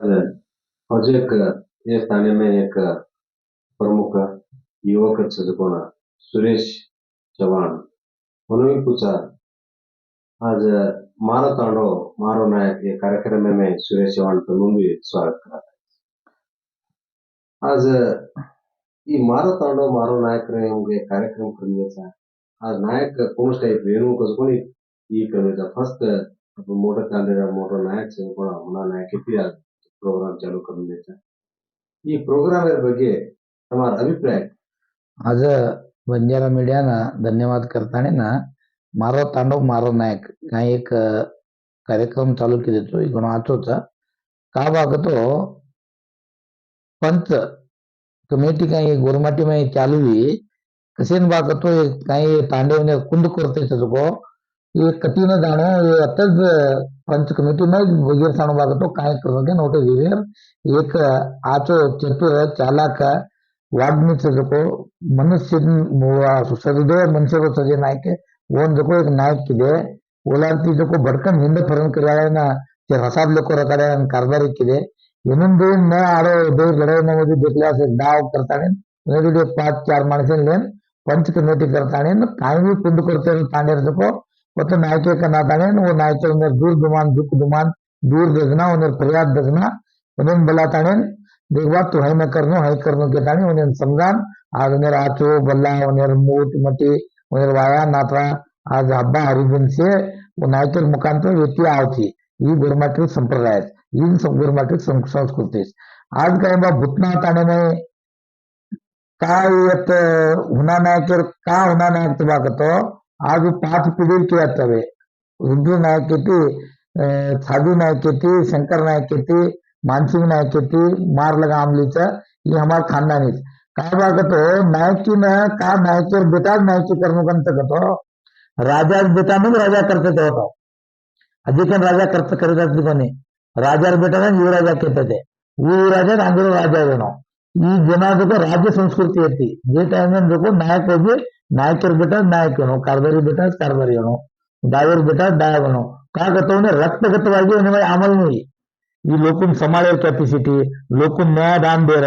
और एक या थाने में एक प्रमुख युवक कोण सुरेश चव्हाण म्हणून पूछा आज मारो तांडो मारो नायक ये कार्यक्रम में मैं सुरेश चव्हाण तुम्हें भी स्वागत करता आज ಈ ಮಾರೋ ತಾಂಡೋ ಮಾರೋ ನಾಯಕರೇ ಹೋಗಿ ಕಾರ್ಯಕ್ರಮ करण्याचा आज नायक कोण टाईप वेणू कसं कोणी ಈ करण्याचा फर्स्ट मोठं तांडेरा मोठं नायक कोण म्हणा नायक किती आज प्रोग्राम चालू करून द्यायचा. ಈ ಪ್ರೋಗ್ರಾಮರ್ ಬಗ್ಗೆ ತಮ್ಮ अभिप्राय. आज बंजारा मीडिया मीडियानं धन्यवाद करताना मारो तांडव मारो नायक हा एक कार्यक्रम चालू केला तो इकडून आचोचा का पंच कमेटी काही गोरमाटी माही चालू हुई कसेन बागतो काही तांडव ने कुंड करते तसं ಈ ಕಠಿಣ ದಾಣ ಅತ್ತದ ಪಂಚ ಕಮಿಟಿನಾಗ ಬಗೆಹರಿಸಣವಾಗಟ್ಟು ಕಾಯಕರಿಗೆ ನೋಟಿದೀವಿ ಏಕ ಆಚು ಚತುರ ಚಾಲಕ ವಾಗ್ಮಿಸಬೇಕು ಮನುಷ್ಯ ಸರಿದೇ ಮನುಷ್ಯರು ಸರಿ ನಾಯ್ಕೆ ಓನ್ದಕ್ಕೂ ಈಗ ನಾಯ್ಕಿದೆ. ಓಲಾಡ್ತಿದ್ದಕ್ಕೂ ಬಡ್ಕೊಂಡು ಹಿಂದೆ ಪರನ್ ಕರೆಯೋಣ ಹೊಸಾದ್ಲಕ್ಕೂ ರಕಡೆ ಕರ್ದಾರಿಕ್ಕಿದೆ ಇನ್ನೊಂದು ಮೇ ಆಡೋ ಬೇರೆ ಗಡೆಯನ್ನು ಓದಿ ಬಿಸ್ಲಾಸ ಡಾವ್ ಕರ್ತಾನೆ ಪಾಚ್ ಚಾರ್ ಮನಸ್ಸಿನ ಪಂಚ ಕಮಿಟಿ ಕರ್ತಾನೆ ಕಾಯಿ ಕುಂದು ಕೊಡ್ತೇನೆ ತಾಂಡಿರ್ದಕ್ಕೂ जको वो तो नायके का नाताने वो नायके उन्हें दूर दुमान, दुख दुमान, दूर दजना उन्हें फरियाद दजना उन्हें बलाताने देखवा तू है न करनो, है करनो के ताने, उन्हें समझान, आज उन्हें आचो बल्ला, उन्हें मूट मटी, उन्हें वाया नात्रा, आज हब्बा हरिजन से, वो नायकर मुखांतर व्यक्ती आवती ही गुरुमात्री संप्रदाय आहेत. ही गुरुमात्री संस्कृती. आज काय बा भूतना ताणे काय येत हुना नायकर का हुना नायक बघतो ఆరు పాత పిడుగులు చేస్తావి రుద్రు నాయకెట్టి చదువు నాయకెట్టి శంకర్ నాయకెట్టి मानसिंह नायक की मार लगा अमलीचा ही हमार खानदानी काय बागतो नायकीनं का नायकीवर बेटाच नायकी कर्मकंत करतो राजा बेटानच राजा करता तेव्हा अधिकन राजा करता करीत असली कोणी राजा बेटाने युवराजा करता ते युवराजा नांदूर राजा येणं ही जनात राज संस्कृती होती जे टाइम लोक नायक होते நாயக்கர் கிட்ட நாயக்கணும் கர்பரி கிட்ட கர்பரியணும் டாகர் கிட்ட டாகணும் காக்கத்தவனே ரத்த கத்து வாங்கி இந்த மாதிரி ಈ ಲೋಕನ್ ಸಮಾಳ ಕ್ಯಾಪಿಸಿಟಿ ಲೋಕನ್ ಮೇ ದಾನ್ ಬೇರ,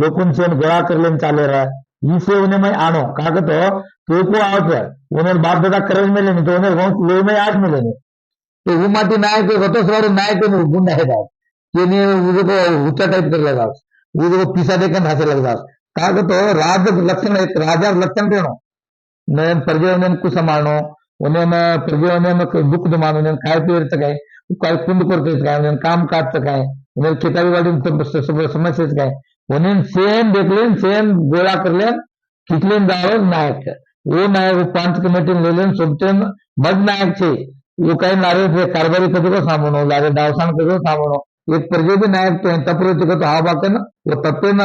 ಲೋಕನ್ ಸೇನ್ ಗೋಳಾಕರ್ಲಿನ್ ಚಾಲೇರ, ಈ ಸೇವನೆ ಮೈ ಆಣೋ. ಕಾಕತೋ ತೂಕು ಆವತ್ತೆ ಒಂದೊಂದ್ ಬಾರ್ದದ ಕರೆದ ಮೇಲೆ ನಿಂತು ಒಂದೇ ಗೋ ಲೋ ಮೈ ಆದ ಮೇಲೆ ನೀ ಹೂ ಮಾತಿ ನಾಯಕ ಸತೋ ಸವಾರ ನಾಯಕ ಗುಂಡ ಹೇಗಾ ಇದು ಹುಚ್ಚ ಟೈಪ್ ಇರಲಿಲ್ಲ ಇದು ಪಿಸಾ ದೇಕಂದ್ ಹಸಿರಲ್ಲ ಕಾಕತೋ ರಾಜ ಲಕ್ಷಣ ರಾಜ ಲಕ್ಷಣ ಬೇಣೋ उन्हनि परॻे उन्हनि कुझु माण्हू उन्हनि परॻे उन्हनि बुक जो माण्हू उन्हनि खाए पीअण त काई काई कुंड कोर काय उन्हनि काम काज त काई उन्हनि खेताड़ी वाड़ी समस्या त काई उन्हनि सेम देखलेन सेम गोळा करलेन कितलेन जावं नायक वो नायक पांच कमेटी लेलेन सोबतेन मध नायक छे वो काही नारे कारभारी कधी का सांभाळणं हो, लागे डावसाण कधी सांभाळणं एक परगे बी नायक तो तपरे तुका तो हा बाकन वो तपेन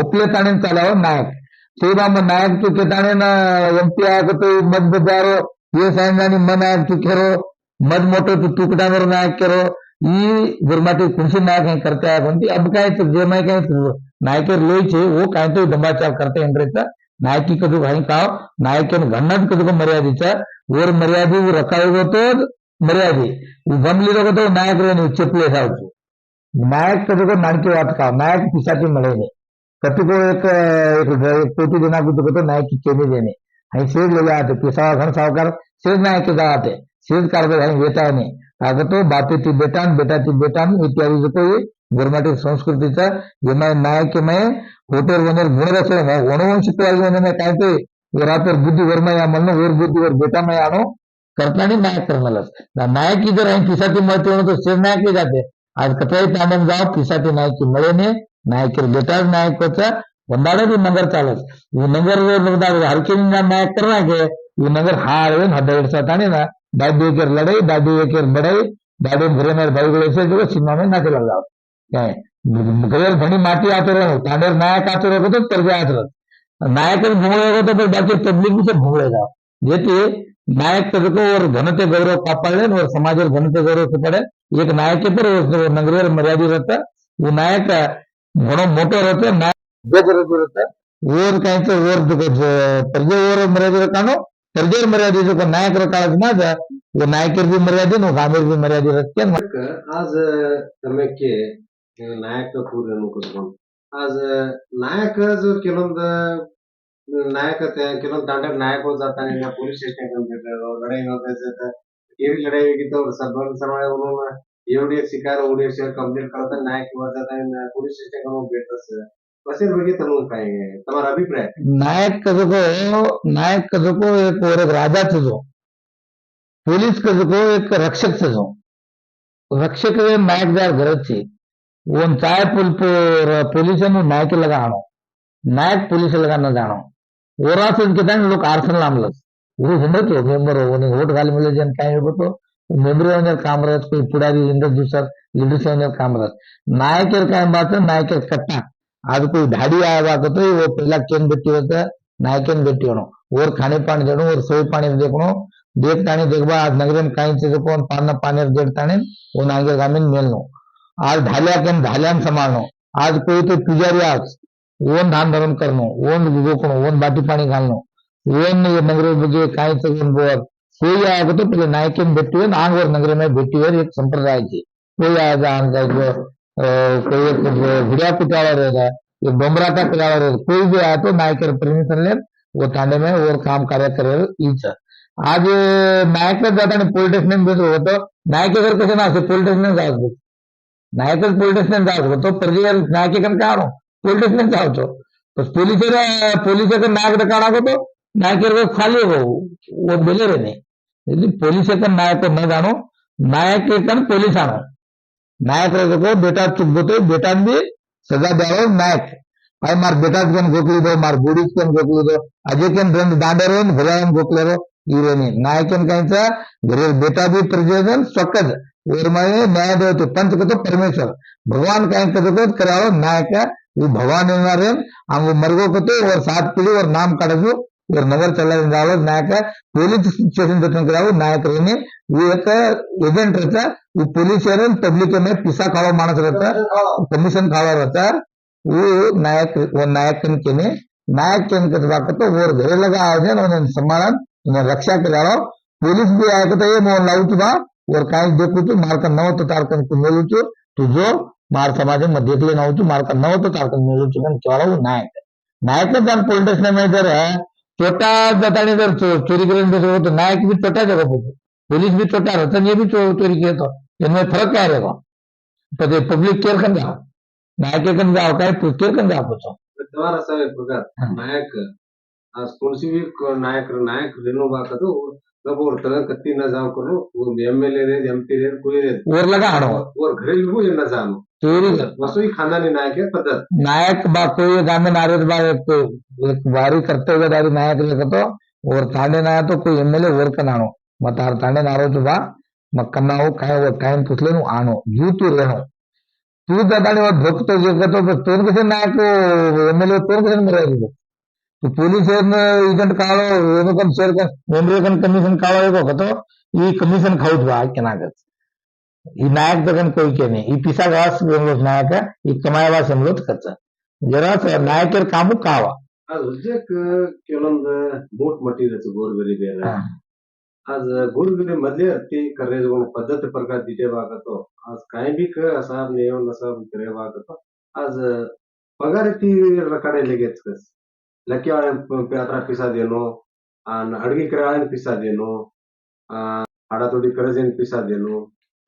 ओपले ताणेन नायक। ಶ್ರೀರಾಮ ನಾಯಕ್ ಕಿಟಾಣಿನ ಎಂ ಪಿ ಆಗತ್ತು ಮದ್ ಬಜಾರು ಎ ಸಾಯಂಗಾನಿ ಮನ್ ಆಗ್ ಚುಕ್ಯರು ಮದ್ ಮೊಟ್ಟು ತೂಕಟಾಂಗ್ರನ್ನ ಹಾಕ್ಯರು ಈ ಗುರ್ಮಾಟಿ ಕುಣಿಸಿ ನಾಯಕ್ ಹೆಂಗ್ ಕರ್ತೆ ಆಗಂತಿ ಅಬ್ಕ ಆಯ್ತು ಜೇಮಾಯ್ಕ ಆಯ್ತು ನಾಯಕರು ಲೋಯ್ಚಿ ಓ ಕಾಯ್ತು ದಂಬಾಚಾರ ಕರ್ತೆ ಏನ್ರೈತ ನಾಯಕಿ ಕದು ಹೆಂಗ್ ಕಾವ್ ನಾಯಕನ ಗಣ್ಣದ ಕದಕ ಮರ್ಯಾದಿಚ ಓರ ಮರ್ಯಾದೆ ರೊಕ್ಕ ಹೋಗೋತೋ ಮರ್ಯಾದೆ ಬಂದ್ಲಿರೋಗೋ ನಾಯಕರು ನೀವು ಚಪ್ಪಲಿ ಹಾಕಿ ನಾಯಕ್ ಕದಕ ನಾನಕಿ ವಾಟ್ ಕಾವ್ ನಾಯಕ್ ಪಿಸಾಟಿ ಮಳೆನೆ कतिको एक एक कोटी देणार गुंतवतो नाही की कमी देणे आणि शेज लिहिला जाते की सावकार सावकार शेज नाही की जाते शेज कारभार आणि बेटा नाही कागद तो बाते ती बेटान बेटा ती बेटान इत्यादी जो काही गरमाटी संस्कृतीचा जेव्हा नायकमय होटेल वनर गुणरसोय वनवंश तयारी काय ते रात्र बुद्धी वर्मा या म्हणणं वर बुद्धीवर बेटामय आणो करताना नायक करणारच नायकी जर आणि पिसाती मळते म्हणून तर शेज नायकले जाते आज कथाही तामन जाव पिसाती नायकी मळेने नायक जटा नायक ओंदाड़ी नगर चाल नगर हरकिन नायक नगर हारे हद्द सौ दादी के लड़ाई दादी के लड़ाई दादी बुरे मेरे भाई सिन्मा में नाचल बड़ी माटी आते रहो तांडेर नायक आते रहो तो तरगे आते रहो नायक भूगड़ेगा तो बाकी पब्लिक से भूगड़ेगा ये नायक तरीको और घनते गौरव का पड़े और समाज और घनते गौरव से पड़े एक नायक के पर नगर मर्यादित रहता वो नायक ಗುಣ ಮೊಟ್ಟ ಇರುತ್ತೆ ಬೇಜರದ್ದು ಇರುತ್ತೆ. ಓರ್ ಕಾಯ್ತು ಓರ್ ತೆರಿಗೆ ಓರ್ ಮರ್ಯಾದೆ ಕಾಣು ತೆರಿಗೆಯವ್ರ ಮರ್ಯಾದೆ ಇದಕ್ಕೆ ನಾಯಕರ ಕಾಳಜಿನಾಗ ನಾಯಕರ ಬಿ ಮರ್ಯಾದೆ ನಾವು ಗಾಂಭೀರ್ ಬಿ ಮರ್ಯಾದೆ ಇರುತ್ತೆ ಆಜ್ ಸಮಯಕ್ಕೆ ನಾಯಕ ಪೂರ್ಣ ಕುತ್ಕೊಂಡು. ಆಜ್ ನಾಯಕ ಕೆಲವೊಂದು ನಾಯಕ ಕೆಲವೊಂದು ತಂಡ ನಾಯಕ ಪೊಲೀಸ್ ಸ್ಟೇಷನ್ ಲಡಾಯಿ ಲಡಾಯಿ ಆಗಿತ್ತು ಅವ್ರ ಸಬ್ಬ ಸರ್ವಾಯ होगी तो सर्व सर्व म्हणून एवढी शिकार एवढी कंप्लीट करतात नायक किंवा जाताना पोलीस स्टेशन कडून भेट असं कसे बघितलं मग काय તમારો અભિપ્રાય नायक कजको नायक कजको एक और एक राजा जो पोलीस कजको एक रक्षक जो रक्षक वे नायक जार गरज छे ओन चाय पुल पोलीस नायक लगा आनो नायक पुलिस लगा न जानो ओरा से के दान लोग आर्सन लामलस वो हिंदत हो मेंबर हो ने वोट घाल मिले जन काय होतो मेंबर होने काम रहत कोई पुडारी हिंदत दुसर लीडर होने काम रहत नायकेर काय बात नायकेर कट्टा आज कोई धाड़ी आया बात तो वो पहला केन बेटी होता नायकेन बेटी होनो और खाने पानी देनो और सोई पानी देखनो देख ताने देखबा आज नगरन काई से कोण पान पानी देख ताने वो नांगे गामीन मेलनो आज ढाल्या केन ढाल्यान समाळनो आज कोई तो पुजारी आज ಓನ್ ದಾನ ಧರ್ಮ ಕರ್ನು ಓನ್ ಗೋಕಣು ಓನ್ ಬಾಟಿ ಪಾಣಿ ಘಾಲ್ನು ಓನ್ नगरे ಬಗ್ಗೆ ಕಾಯ್ತ ಬೋರ್ ಹೋಯಾಗದು ಪೆಲೆ ನಾಯಕನ್ ಬೆಟ್ಟಿವೆ ನಾಗವರ್ ನಗರ में भेटियर एक संप्रदाय थी ಹೋಯಾಗ ಅಂತ ಇದ್ರು गुड़िया कुटाड़ा रहेगा तो नायक परमिशन ले वो थाने में और काम कार्य करे आज नायकच जाताना पोलीस स्टेशन होतं नायक जर कसं नसतं पोलीस स्टेशन जायचं नायकच का रहने यदि पुलिस का नायक न जानो नायक कन पुलिस आनो नायक को बेटा चुप होते बेटा भी सजा द्यावं नायक भाई मार बेटा पण गोकली दो मार बुडीच पण गोकली दो अजय केन रंग दांडे रोन घरायन गोकले रो इरेने नायकन कायचा घरे बेटा भी प्रजेजन स्वकज ओरमाये न्याय देवते पंच कतो परमेश्वर भगवान काय कतो करावं नायक वो भगवान ಏನಾರೆ அவங்க ಮರ್ಗೋಕತ್ತು ಅವ್ರ ಸಾತ್ ಪಿಡಿ ಅವ್ರ ನಾಮ್ ಕಡದು ஒரு நகர் சொல்ல இருந்தாலும்னாக்க పోలీస్ స్టేషన్ పెట్టుకురావు నాయకులని ఈ యొక్క ఇవెంట్ రత ఈ वो नायक के ने नायक के तो वो घर लगा आयोजन सम्मान रक्षा कर लाओ पुलिस भी आया मोहन लाऊ और काय देखू तू मार का तो तारकन मिलू तू तुझो मार समाज में देखले नव तू मार का तो तारकन मिलू तू पण नायक नायक ने पण पोलीस में जर है टोटा जाताने जर चोरी कर त्याचं होतं नायक बी टोटा जगा होतो पोलीस बी टोटा होता आणि बी चोरी तो इनमें फ़र्क क्या रहेगा तो ते पब्लिक केयर कर जाओ नायक कर जाओ क्या केअर कन जावं पोचो तुम्हाला असा प्रकार. नायक कोणसी बी नायक नायक रेणू बाकतो. सब और तरह कत्ती ना करो. वो एमएलए रे एमपी रे कोई रे और लगा हड़ो और घरेलू को ना चोरी कर वसुई खानदानी नायक है पद्धत नायक बा कोई गांधी नारेद बा एक एक वारी कर्तव्यदारी नायक लेखतो और तांडे नाया तो कोई एमएलए और कनाणो मग तार तांडे नारो तो बा मग कन्नाओ काय वो टाइम पुसले नु आणो जू तू रेनो तू जाताने वो भक्त जे करतो तो तोन कसे नायक एमएलए तोन कसे मरायचं तो पोलीस ಏಜೆಂಟ್ ಕಾಳೋ ಏನಕ್ಕಂತ ಸೇರ್ಕೊಂಡ್ ಮೆಂಬ್ರೇಕನ್ ಕಮಿಷನ್ ಕಾಳೋ ಹೋಗೋ ಈ ಕಮಿಷನ್ ಖೌದ್ ಬಾ ಕೆನಾಗತ್ ಈ ನಾಯಕ್ ತಗೊಂಡ್ ಕೊಯ್ಕೇನೆ ಈ ಪಿಸಾ ಗಾಸ್ ಎಂಬುದು ನಾಯಕ ಈ ಕಮಾಯವಾಸ್ ಎಂಬುದು ಕಚ್ಚ ಜರಾ ನಾಯಕರ ಕಾಮು ಕಾವ आज उद्योग ಕೆಲವೊಂದು ಮೂಟ್ ಮಟ್ಟಿರತ್ತೆ ಗೋರ್ಬೇರಿ ಬೇರೆ ಹಾ. आज गोरगरीब मधले ते करायचं पद्धत प्रकार दिटे वागतो आज काय बी क असा नियम असा करे वागतो आज पगार ती रकाडे लगेच कस लक्कीवाळ्या प्यात्रा पिसा देनो आणि अडगी कराळ्यान पिसा देनो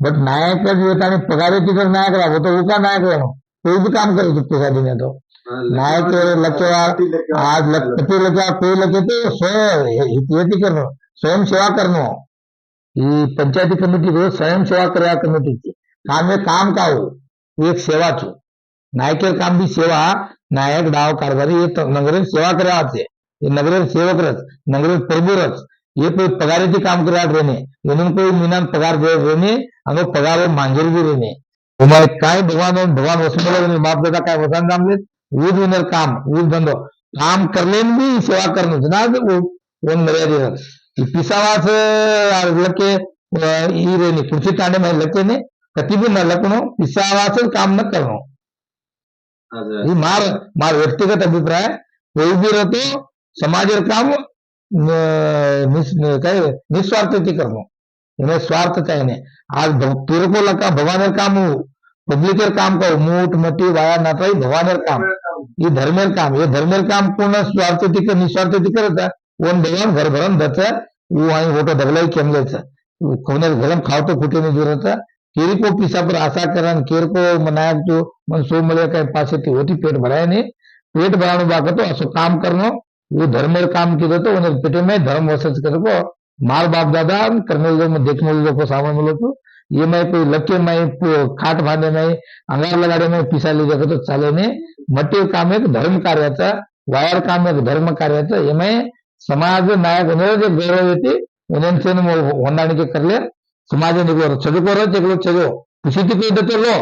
बट नायक आणि पगार तिकडे नायक राहतो तो उका नायक राहतो कोई भी काम करे पैसा देने तो नायक लक्ष्य आज लक्ष्य लक्ष्य कोई लक्ष्य तो स्वयं करणं स्वयंसेवा करणं. ही पंचायती कमिटी रोज स्वयंसेवा करा कमिटीची. काम हे काम का हो? एक सेवाच. नायकेर काम बी सेवा नायक डाव कारभारी हे नगरेर सेवा करावाचे हे नगरेर सेवकरच नगरेर प्रभुरच. ये कोई पगार ही काम कर रहे ने इन्होंने कोई मीना पगार दे रहे ने अगर पगार मांझर भी रहे हमारे काय भगवान भगवान वसुंधरा माप देता का वसन दाम ले? वीर विनर काम वीर धंधो काम कर ले भी सेवा कर लो जना मर्यादा पिसावास लड़के ये कुर्सी टाने में लड़के ने कतिबू न लकनो पिसावास काम न करो। हाँ ये मार मार व्यक्तिगत अभिप्राय कोई भी रहते समाज काम काय निस्वार्थ की कर्म इन्हें स्वार्थ काही नाही. आज तेरे को लगा भगवान काम हो. पब्लिक काम का मूट मटी वाया नाताई भगवान काम. ये धर्म काम. ये धर्म काम कोण स्वार्थ तिक निस्वार्थ तिक करता कोण भगवान घर भरम धरता वो आई वोटो धबलाई केम लेता कोने गलम खावतो फुटे में जोरता केरी को पिसा पर आशा करन, केर को मनाया तो मन सो मिले कहीं पास होती, पेट भराया नहीं. पेट भराने बाकी तो ऐसा काम करना. वो धर्म काम की तो उन्हें पिटे में धर्म वसंत कर को मार बाप दादा करने लोग में देखने लोगों को सामान लोग तो ये मैं कोई लक्के में खाट बांधे में अंगार लगाने में पिसा ली जाकर तो चले ने मटे काम एक धर्म कार्य था वायर काम एक धर्म कार्य था ये मैं समाज नायक उन्हें जो गौरव होती उन्हें से होने कर ले समाज ने गौरव चलो चलो चलो खुशी तो इधर चलो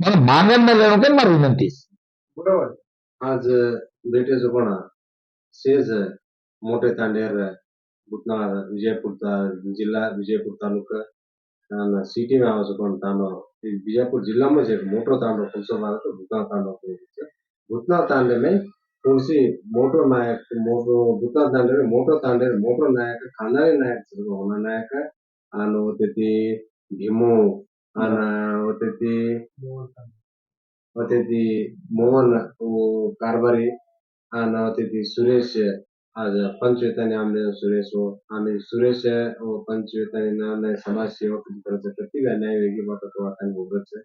मैं મને में लेने के કેમ મારી વિનંતી બરોબર આજ બેટે જો ಸೇಜ್ ಮೋಟೆ ತಾಂಡೇರ್ ಬುತ್ನಾಳ್ ವಿಜಯಪುರ ಜಿಲ್ಲಾ ವಿಜಯಪುರ ತಾಲೂಕ ಸಿಟಿ ಆವಸ್ಕೊಂಡು ತಾಂಡ ಈ ಬಿಜಾಪುರ ಜಿಲ್ಲಾ में जे मोटो तांडो पुलसो बात भूतना तांडो भूतना तांडे में तुलसी मोटो नायक मोटो भूतना तांडे में मोटो तांडे मोटो नायक खानदानी नायक होना नायक आनो तेती भीमो आना तेती तेती मोहन वो कारबारी ಆನಾವತಿ ಸುರೇಶ್ ಪಂಚವೇತನೆ ಆಮ್ಲೆ ಸುರೇಶ್ ಆಮೇಲೆ ಸುರೇಶ್ ಪಂಚವೇತನೆ ಆಮ್ಲೆ ಸಮಾಜ ಸೇವಕರು ಪ್ರತಿ ಅನ್ಯಾಯವಾಗಿ ಮಾತಾಡ್ತೋ ತಂಗ ಹೋಗುತ್ತೆ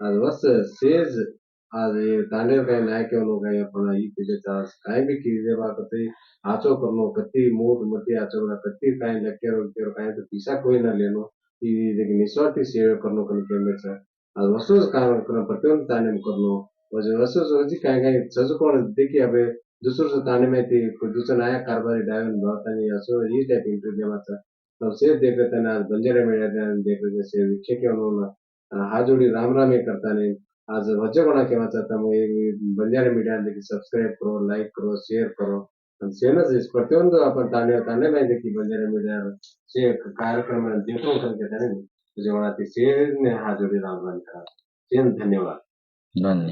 ಅದು ಹೊಸ ಸೇಜ್ ಅದು ತಾಂಡೇವ್ ಕಾಯಿ ನಾಯಕವನು ಕಾಯಪ್ಪನ ಈ ಪೂಜೆ ಚಾನ್ಸ್ ಕಾಯ್ಬೇಕು ಇದೆ ಬಾಕತ್ತಿ ಆಚೋ ಕರ್ನೋ ಕತ್ತಿ ಮೂಟ್ ಮಟ್ಟಿ ಆಚೋ ಕತ್ತಿ ಕಾಯಿ ಲಕ್ಕೇರು ಹೋಗ್ತೀರೋ ಕಾಯಿ ಪೀಸಾ ಕೊಯ್ನಲ್ಲೇನು ಈ ಇದಕ್ಕೆ ನಿಸ್ವಾರ್ಥಿ ಸೇವೆ ಕರ್ನೋ ಕಲಿಕೆ ಅದು ಹೊಸ ಕಾರಣ ಪ್ರತಿಯೊಂದು ತಾಂಡೇಮ್ ಕರ್ನೋ म्हणजे असं सोडायची काय काय सजू कोण होते की अबे दुसरं ताने में असो टाइप ना हा जोडी राम राम आज वजह कोणा केव्हा मीडिया देखिए सब्सक्राइब करो लाइक करो शेयर करो आणि सेनच इस प्रतियೊಂದು आपण ताने ताने बंजारा मीडिया से कार्यक्रम देखो करके ताने जेवणाची हा जोडी राम राम करा धन्यवाद Dan.